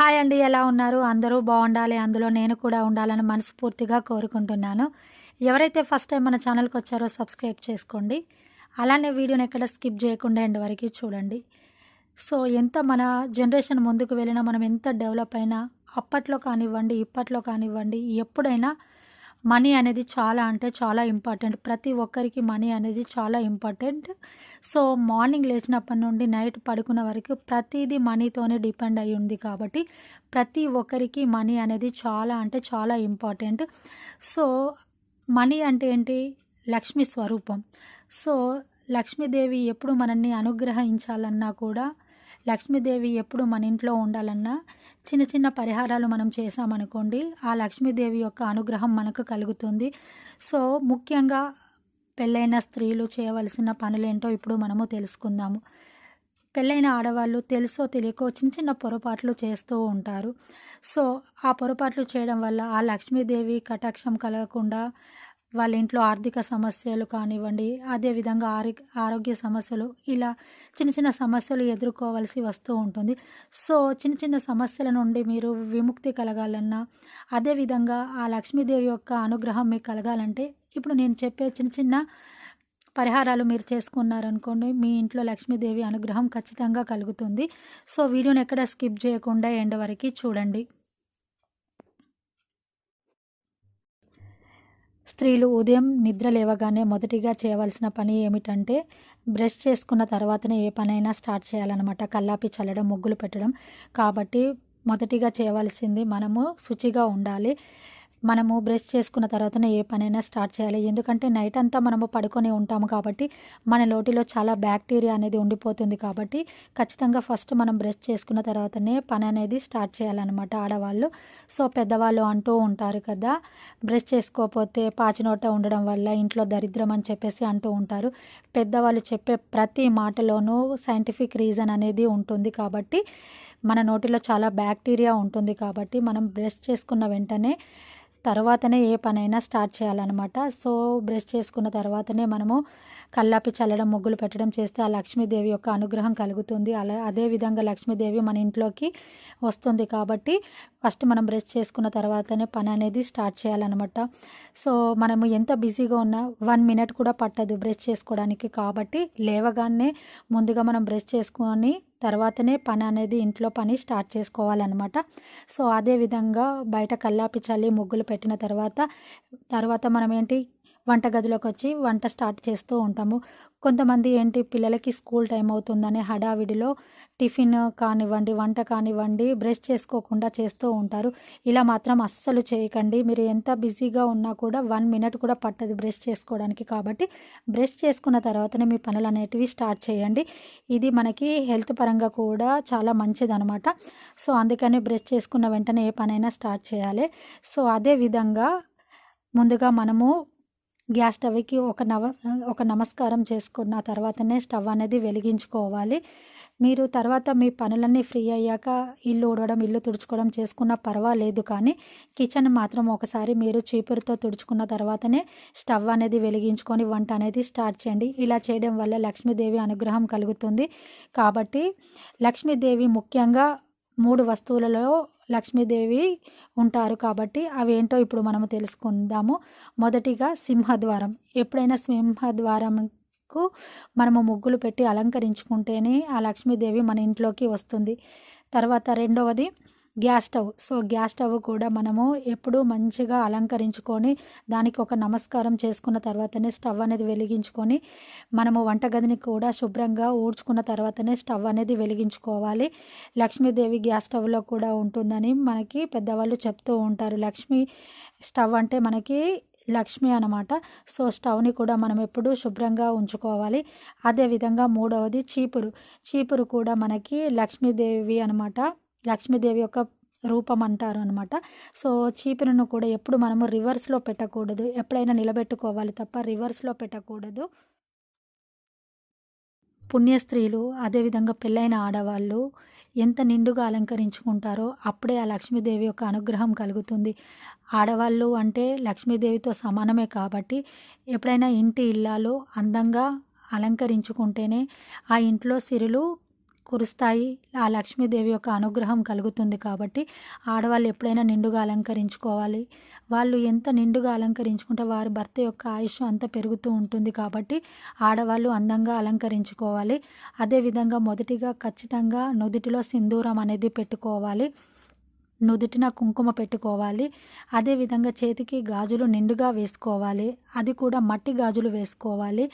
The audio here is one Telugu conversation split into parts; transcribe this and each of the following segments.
హాయ్ అండి ఎలా ఉన్నారు? అందరూ బాగుండాలి అందులో నేను కూడా ఉండాలని మనస్ఫూర్తిగా కోరుకుంటున్నాను. ఎవరైతే ఫస్ట్ టైం మన ఛానల్కి వచ్చారో సబ్స్క్రైబ్ చేసుకోండి. అలానే వీడియోని ఎక్కడ స్కిప్ చేయకుండా ఎండ్ వరకు చూడండి. సో ఎంత మన జనరేషన్ ముందుకు వెళ్ళినా మనం ఎంత డెవలప్ అయినా అప్పట్లో కానివ్వండి ఇప్పట్లో కానివ్వండి ఎప్పుడైనా మనీ అనేది చాలా అంటే చాలా ఇంపార్టెంట్. ప్రతి ఒక్కరికి మనీ అనేది చాలా ఇంపార్టెంట్. సో మార్నింగ్ లేచినప్పటి నుండి నైట్ పడుకున్న వరకు ప్రతిదీ మనీతోనే డిపెండ్ అయి ఉంది కాబట్టి ప్రతి ఒక్కరికి మనీ అనేది చాలా అంటే చాలా ఇంపార్టెంట్. సో మనీ అంటే ఏంటి? లక్ష్మి స్వరూపం. సో లక్ష్మీదేవి ఎప్పుడు మనల్ని అనుగ్రహించాలన్నా కూడా లక్ష్మీదేవి ఎప్పుడు మన ఇంట్లో ఉండాలన్నా చిన్న చిన్న పరిహారాలు మనం చేసామనుకోండి ఆ లక్ష్మీదేవి యొక్క అనుగ్రహం మనకు కలుగుతుంది. సో ముఖ్యంగా పెళ్ళైన స్త్రీలు చేయవలసిన పనులేంటో ఇప్పుడు మనము తెలుసుకుందాము. పెళ్ళైన ఆడవాళ్ళు తెలుసో తెలియకో చిన్న చిన్న పొరపాట్లు చేస్తూ ఉంటారు. సో ఆ పొరపాట్లు చేయడం వల్ల ఆ లక్ష్మీదేవి కటాక్షం కలగకుండా వాళ్ళ ఇంట్లో ఆర్థిక సమస్యలు కానివ్వండి అదేవిధంగా ఆరోగ్య ఆరోగ్య సమస్యలు ఇలా చిన్న చిన్న సమస్యలు ఎదుర్కోవాల్సి వస్తూ ఉంటుంది. సో చిన్న చిన్న సమస్యల నుండి మీరు విముక్తి కలగాలన్నా అదేవిధంగా ఆ లక్ష్మీదేవి యొక్క అనుగ్రహం మీకు కలగాలంటే ఇప్పుడు నేను చెప్పే చిన్న చిన్న పరిహారాలు మీరు చేసుకున్నారనుకోండి మీ ఇంట్లో లక్ష్మీదేవి అనుగ్రహం ఖచ్చితంగా కలుగుతుంది. సో వీడియోని ఎక్కడ స్కిప్ చేయకుండా ఎండ్ వరకు చూడండి. స్త్రీలు ఉదయం నిద్ర లేవగానే మొదటిగా చేయవలసిన పని ఏమిటంటే బ్రష్ చేసుకున్న తర్వాతనే ఏ పనైనా స్టార్ట్ చేయాలన్నమాట. కల్లాపి చల్లడం ముగ్గులు పెట్టడం. కాబట్టి మొదటిగా చేయవలసింది మనము శుచిగా ఉండాలి. మనము బ్రష్ చేసుకున్న తర్వాతనే ఏ పనైనా స్టార్ట్ చేయాలి. ఎందుకంటే నైట్ అంతా మనము పడుకొని ఉంటాము కాబట్టి మన లోటిలో చాలా బ్యాక్టీరియా అనేది ఉండిపోతుంది కాబట్టి ఖచ్చితంగా ఫస్ట్ మనం బ్రష్ చేసుకున్న తర్వాతనే పని అనేది స్టార్ట్ చేయాలన్నమాట ఆడవాళ్ళు. సో పెద్దవాళ్ళు అంటూ ఉంటారు కదా బ్రష్ చేసుకోకపోతే పాచినోట ఉండడం వల్ల ఇంట్లో దరిద్రం అని చెప్పేసి అంటూ ఉంటారు. పెద్దవాళ్ళు చెప్పే ప్రతి మాటలోనూ సైంటిఫిక్ రీజన్ అనేది ఉంటుంది కాబట్టి మన నోటిలో చాలా బ్యాక్టీరియా ఉంటుంది కాబట్టి మనం బ్రష్ చేసుకున్న వెంటనే తర్వాతనే ఏ పనైనా స్టార్ట్ చేయాలన్నమాట. సో బ్రష్ చేసుకున్న తర్వాతనే మనము కల్లాపి చల్లడం ముగ్గులు పెట్టడం చేస్తే ఆ లక్ష్మీదేవి యొక్క అనుగ్రహం కలుగుతుంది. అలా అదేవిధంగా లక్ష్మీదేవి మన ఇంట్లోకి వస్తుంది కాబట్టి ఫస్ట్ మనం బ్రష్ చేసుకున్న తర్వాతనే పని అనేది స్టార్ట్ చేయాలన్నమాట. సో మనము ఎంత బిజీగా ఉన్నా వన్ మినిట్ కూడా పట్టదు బ్రష్ చేసుకోవడానికి కాబట్టి లేవగానే ముందుగా మనం బ్రష్ చేసుకొని తర్వాతనే పని అనేది ఇంట్లో పని స్టార్ట్ చేసుకోవాలన్నమాట. సో అదేవిధంగా బయట కల్లాపి చల్లి ముగ్గులు పెట్టిన తర్వాత తర్వాత మనం ఏంటి వంటగదిలోకి వచ్చి వంట స్టార్ట్ చేస్తూ ఉంటాము. కొంతమంది ఏంటి పిల్లలకి స్కూల్ టైం అవుతుందనే హడావిడిలో టిఫిన్ కానివ్వండి వంట కానివ్వండి బ్రష్ చేసుకోకుండా చేస్తూ ఉంటారు. ఇలా మాత్రం అస్సలు చేయకండి. మీరు ఎంత బిజీగా ఉన్నా కూడా వన్ మినిట్ కూడా పట్టదు బ్రష్ చేసుకోవడానికి కాబట్టి బ్రష్ చేసుకున్న తర్వాతనే మీ పనులు అనేటివి స్టార్ట్ చేయండి. ఇది మనకి హెల్త్ పరంగా కూడా చాలా మంచిదనమాట. సో అందుకని బ్రష్ చేసుకున్న వెంటనే ఏ పనైనా స్టార్ట్ చేయాలి. సో అదే విధంగా ముందుగా మనము గ్యాస్ స్టవ్కి ఒక నవ ఒక నమస్కారం చేసుకున్న తర్వాతనే స్టవ్ అనేది వెలిగించుకోవాలి. మీరు తర్వాత మీ పనులన్నీ ఫ్రీ అయ్యాక ఇల్లు ఊడవడం ఇల్లు తుడుచుకోవడం చేసుకున్న పర్వాలేదు కానీ కిచెన్ మాత్రం ఒకసారి మీరు చీపురుతో తుడుచుకున్న తర్వాతనే స్టవ్ అనేది వెలిగించుకొని వంట అనేది స్టార్ట్ చేయండి. ఇలా చేయడం వల్ల లక్ష్మీదేవి అనుగ్రహం కలుగుతుంది. కాబట్టి లక్ష్మీదేవి ముఖ్యంగా మూడు వస్తువులలో లక్ష్మీదేవి ఉంటారు కాబట్టి అవి ఏంటో ఇప్పుడు మనము తెలుసుకుందాము. మొదటిగా సింహద్వారం. ఎప్పుడైనా సింహద్వారంకు మనము ముగ్గులు పెట్టి అలంకరించుకుంటేనే ఆ లక్ష్మీదేవి మన ఇంట్లోకి వస్తుంది. తర్వాత రెండవది gas stove. So gas stove కూడా మనము ఎప్పుడూ మంచిగా అలంకరించుకొని దానికి ఒక నమస్కారం చేసుకున్న తర్వాతనే స్టవ్ అనేది వెలిగించుకొని మనము వంటగదిని కూడా శుభ్రంగా ఊడ్చుకున్న తర్వాతనే స్టవ్ అనేది వెలిగించుకోవాలి. లక్ష్మీదేవి గ్యాస్ స్టవ్లో కూడా ఉంటుందని మనకి పెద్దవాళ్ళు చెప్తూ ఉంటారు. లక్ష్మి స్టవ్ అంటే మనకి లక్ష్మి అనమాట సో స్టవ్ని కూడా మనం ఎప్పుడూ శుభ్రంగా ఉంచుకోవాలి. అదేవిధంగా మూడవది చీపురు. చీపురు కూడా మనకి లక్ష్మీదేవి అనమాట లక్ష్మీదేవి యొక్క రూపం అంటారు అనమాట సో చీపురును కూడా ఎప్పుడు మనము రివర్స్లో పెట్టకూడదు. ఎప్పుడైనా నిలబెట్టుకోవాలి తప్ప రివర్స్లో పెట్టకూడదు. పుణ్య స్త్రీలు అదేవిధంగా పెళ్ళైన ఆడవాళ్ళు ఎంత నిండుగా అలంకరించుకుంటారో అప్పుడే ఆ లక్ష్మీదేవి యొక్క అనుగ్రహం కలుగుతుంది. ఆడవాళ్ళు అంటే లక్ష్మీదేవితో సమానమే కాబట్టి ఎప్పుడైనా ఇంటి ఇల్లాలు అందంగా అలంకరించుకుంటేనే ఆ ఇంట్లో సిరులు కురుస్తాయి. ఆ లక్ష్మీదేవి యొక్క అనుగ్రహం కలుగుతుంది కాబట్టి ఆడవాళ్ళు ఎప్పుడైనా నిండుగా అలంకరించుకోవాలి. వాళ్ళు ఎంత నిండుగా అలంకరించుకుంటే వారి భర్త యొక్క ఆయుష్ అంత పెరుగుతూ ఉంటుంది కాబట్టి ఆడవాళ్ళు అందంగా అలంకరించుకోవాలి. అదేవిధంగా మొదటిగా ఖచ్చితంగా నుదుటిలో సింధూరం అనేది పెట్టుకోవాలి. నుదుటిన కుంకుమ పెట్టుకోవాలి. అదేవిధంగా చేతికి గాజులు నిండుగా వేసుకోవాలి. అది కూడా మట్టి గాజులు వేసుకోవాలి.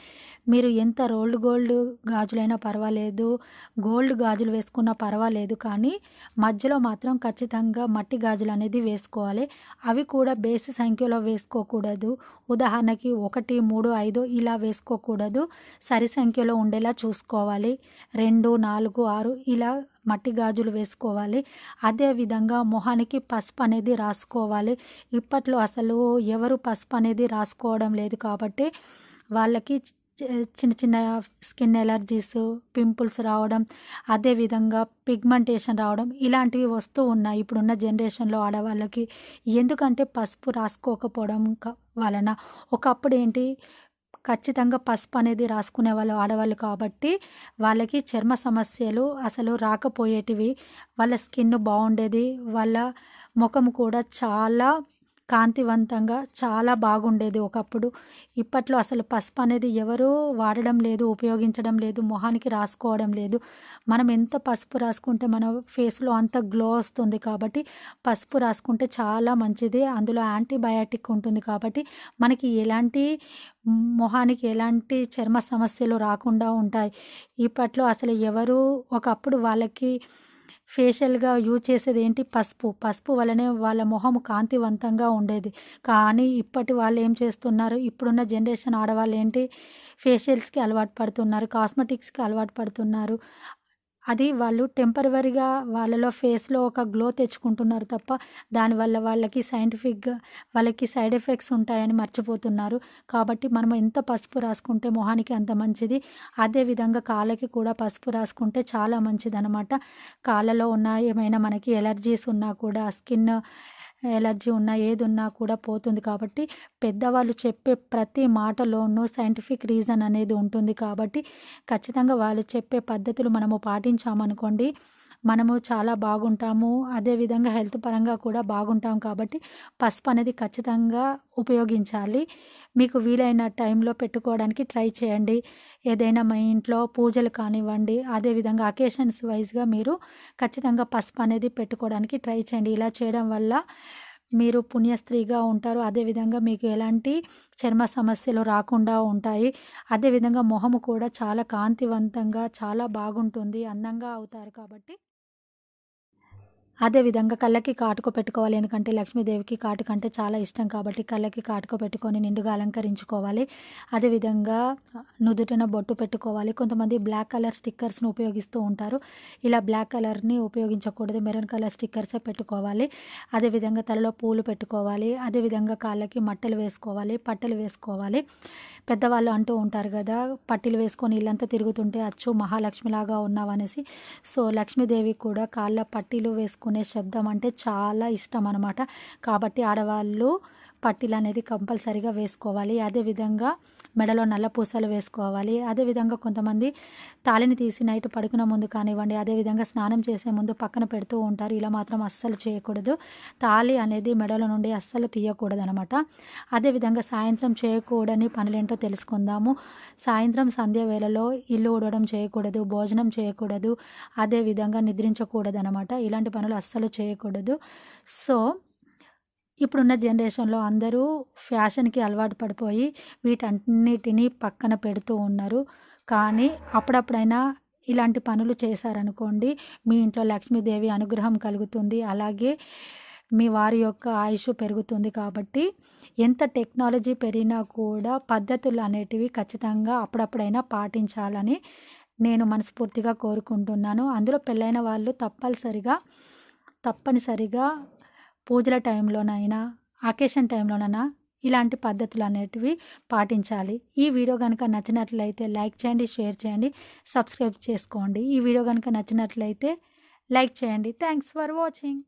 మీరు ఎంత రోల్డ్ గోల్డ్ గాజులైనా పర్వాలేదు. గోల్డ్ గాజులు వేసుకున్నా పర్వాలేదు కానీ మధ్యలో మాత్రం ఖచ్చితంగా మట్టి గాజులు అనేది వేసుకోవాలి. అవి కూడా బేసి సంఖ్యలో వేసుకోకూడదు. ఉదాహరణకి ఒకటి మూడు ఐదు ఇలా వేసుకోకూడదు. సరి సంఖ్యలో ఉండేలా చూసుకోవాలి. రెండు నాలుగు ఆరు ఇలా మట్టి గాజులు వేసుకోవాలి. అదేవిధంగా మొహానికి పసుపు అనేది రాసుకోవాలి. ఇప్పట్లో అసలు ఎవరు పసుపు అనేది రాసుకోవడం లేదు కాబట్టి వాళ్ళకి చిన్న చిన్న స్కిన్ ఎలర్జీస్ పింపుల్స్ రావడం అదేవిధంగా పిగ్మెంటేషన్ రావడం ఇలాంటివి వస్తూ ఉన్నాయి ఇప్పుడున్న జనరేషన్లో ఆడవాళ్ళకి. ఎందుకంటే పసుపు రాసుకోకపోవడం వలన ఒకప్పుడు ఏంటి ఖచ్చితంగా పసుపు అనేది రాసుకునే వాళ్ళు ఆడవాళ్ళు కాబట్టి వాళ్ళకి చర్మ సమస్యలు అసలు రాకపోయేటివి. వాళ్ళ స్కిన్ బాగుండేది. వాళ్ళ ముఖం కూడా చాలా కాంతివంతంగా చాలా బాగుండేది ఒకప్పుడు. ఇప్పట్లో అసలు పసుపు అనేది ఎవరు వాడడం లేదు ఉపయోగించడం లేదు మొహానికి రాసుకోవడం లేదు. మనం ఎంత పసుపు రాసుకుంటే మన ఫేస్లో అంత గ్లో వస్తుంది కాబట్టి పసుపు రాసుకుంటే చాలా మంచిది. అందులో యాంటీబయాటిక్ ఉంటుంది కాబట్టి మనకి ఎలాంటి మొహానికి ఎలాంటి చర్మ సమస్యలు రాకుండా ఉంటాయి. ఇప్పట్లో అసలు ఎవరు ఒకప్పుడు వాళ్ళకి ఫేషియల్గా యూజ్ చేసేది ఏంటి పసుపు. పసుపు వలనే వాళ్ళ మొహం కాంతివంతంగా ఉండేది. కానీ ఇప్పటి వాళ్ళు ఏం చేస్తున్నారు? ఇప్పుడున్న జనరేషన్ ఆడవాళ్ళు ఏంటి ఫేషియల్స్కి అలవాటు పడుతున్నారు కాస్మెటిక్స్కి అలవాటు పడుతున్నారు. అది వాళ్ళు టెంపరవరీగా వాళ్ళలో ఫేస్లో ఒక గ్లో తెచ్చుకుంటున్నారు తప్ప దానివల్ల వాళ్ళకి సైంటిఫిక్గా వాళ్ళకి సైడ్ ఎఫెక్ట్స్ ఉంటాయని మర్చిపోతున్నారు. కాబట్టి మనం ఎంత పసుపు రాసుకుంటే మొహానికి అంత మంచిది. అదేవిధంగా కాళ్ళకి కూడా పసుపు రాసుకుంటే చాలా మంచిది అనమాట కాళ్ళలో ఉన్న ఏమైనా మనకి ఎలర్జీస్ ఉన్నా కూడా స్కిన్ ఎలర్జీ ఉన్నా ఏది ఉన్నా కూడా పోతుంది. కాబట్టి పెద్దవాళ్ళు చెప్పే ప్రతి మాటలోనూ సైంటిఫిక్ రీజన్ అనేది ఉంటుంది. కాబట్టి ఖచ్చితంగా వాళ్ళు చెప్పే పద్ధతులు మనము పాటించామనుకోండి మనము చాలా బాగుంటాము అదేవిధంగా హెల్త్ పరంగా కూడా బాగుంటాం కాబట్టి పసుపు అనేది ఖచ్చితంగా ఉపయోగించాలి. మీకు వీలైన టైంలో పెట్టుకోవడానికి ట్రై చేయండి. ఏదైనా మా ఇంట్లో పూజలు కానివ్వండి అదేవిధంగా అకేషన్స్ వైజ్గా మీరు ఖచ్చితంగా పసుపు అనేది పెట్టుకోవడానికి ట్రై చేయండి. ఇలా చేయడం వల్ల మీరు పుణ్యస్త్రీగా ఉంటారు. అదేవిధంగా మీకు ఎలాంటి చర్మ సమస్యలు రాకుండా ఉంటాయి. అదేవిధంగా మొహము కూడా చాలా కాంతివంతంగా చాలా బాగుంటుంది. అందంగా అవుతారు కాబట్టి అదేవిధంగా కళ్ళకి కాటుక పెట్టుకోవాలి. ఎందుకంటే లక్ష్మీదేవికి కాటుక అంటే చాలా ఇష్టం కాబట్టి కళ్ళకి కాటుక పెట్టుకొని నిండుగా అలంకరించుకోవాలి. అదేవిధంగా నుదుటిన బొట్టు పెట్టుకోవాలి. కొంతమంది బ్లాక్ కలర్ స్టిక్కర్స్ని ఉపయోగిస్తూ ఉంటారు. ఇలా బ్లాక్ కలర్ని ఉపయోగించకూడదు. మెరూన్ కలర్ స్టిక్కర్సే పెట్టుకోవాలి. అదేవిధంగా తలలో పూలు పెట్టుకోవాలి. అదేవిధంగా కాళ్ళకి మట్టలు వేసుకోవాలి. పట్టెలు వేసుకోవాలి. పెద్దవాళ్ళు అంటూ ఉంటారు కదా పట్టీలు వేసుకొని ఇల్లంతా తిరుగుతుంటే అచ్చు మహాలక్ష్మిలాగా ఉన్నావనేసి. సో లక్ష్మీదేవి కూడా కాళ్ళ పట్టీలు వేసుకు వేసుకునే శబ్దం అంటే చాలా ఇష్టం అనమాట కాబట్టి ఆడవాళ్ళు పట్టీలు అనేది కంపల్సరీగా వేసుకోవాలి. అదేవిధంగా మెడలో నల్ల పూసలు వేసుకోవాలి. అదేవిధంగా కొంతమంది తాళిని తీసి నైట్ పడుకున్న ముందు కానివ్వండి అదేవిధంగా స్నానం చేసే ముందు పక్కన పెడుతూ ఉంటారు. ఇలా మాత్రం అస్సలు చేయకూడదు. తాళి అనేది మెడలో నుండి అస్సలు తీయకూడదు అనమాట అదేవిధంగా సాయంత్రం చేయకూడని పనులేంటో తెలుసుకుందాము. సాయంత్రం సంధ్య వేళలో ఇల్లు ఊడడం చేయకూడదు భోజనం చేయకూడదు అదేవిధంగా నిద్రించకూడదు అనమాట ఇలాంటి పనులు అస్సలు చేయకూడదు. సో ఇప్పుడున్న జనరేషన్లో అందరూ ఫ్యాషన్కి అలవాటు పడిపోయి వీటన్నిటినీ పక్కన పెడుతూ ఉన్నారు. కానీ అప్పుడప్పుడైనా ఇలాంటి పనులు చేశారనుకోండి మీ ఇంట్లో లక్ష్మీదేవి అనుగ్రహం కలుగుతుంది. అలాగే మీ వారి యొక్క ఆయుష్ పెరుగుతుంది కాబట్టి ఎంత టెక్నాలజీ పెరిగినా కూడా పద్ధతులు అనేటివి ఖచ్చితంగా అప్పుడప్పుడైనా పాటించాలని నేను మనస్ఫూర్తిగా కోరుకుంటున్నాను. అందులో పెళ్ళైన వాళ్ళు తప్పనిసరిగా తప్పనిసరిగా పూజల టైంలోనైనా అకేషన్ టైంలోనైనా ఇలాంటి పద్ధతులు అనేటివి పాటించాలి. ఈ వీడియో కనుక నచ్చినట్లయితే లైక్ చేయండి షేర్ చేయండి సబ్స్క్రైబ్ చేసుకోండి. ఈ వీడియో కనుక నచ్చినట్లయితే లైక్ చేయండి. Thanks for watching.